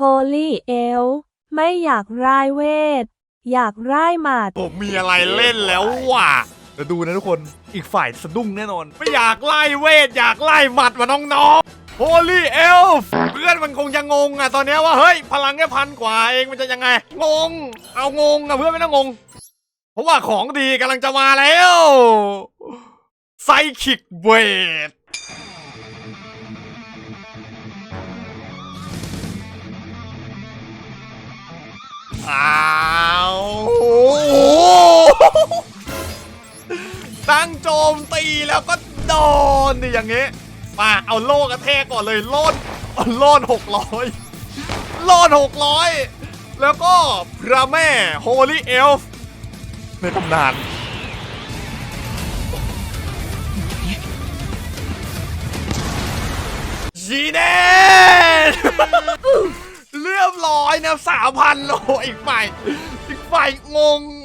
โฮลี่เอลไม่อยากร่ายเวท อยากร่ายหมัดผมมีอะไรเล่นแล้วว่ะเดี๋ยวดูนะทุกคนอีกฝ่ายสะดุ้งแน่นอน ไม่อยากไล่เวท อยากไล่หมัดมาน้องๆ Holy Elf เพื่อนมันคงจะงงอะตอนเนี้ยว่า เฮ้ย พลังแค่พันกว่าเองมันจะยังไง งง เอางงอะเพื่อนไม่ต้องงง เพราะว่าของดีกำลังจะมาแล้วไซคิกเวท อ้าวโอ้โหตั้งโจมตีแล้วก็โดนนี่อย่างเงี้ยมาเอาโล่กระแทกก่อนเลยโล่นโล่นหกร้อยโล่นหกร้อยแล้วก็พระแม่ Holy Elf ในตำนานจีเนน เรียบร้ อยนะสามพันโลอีกฝ่ายอีกฝ่ายงง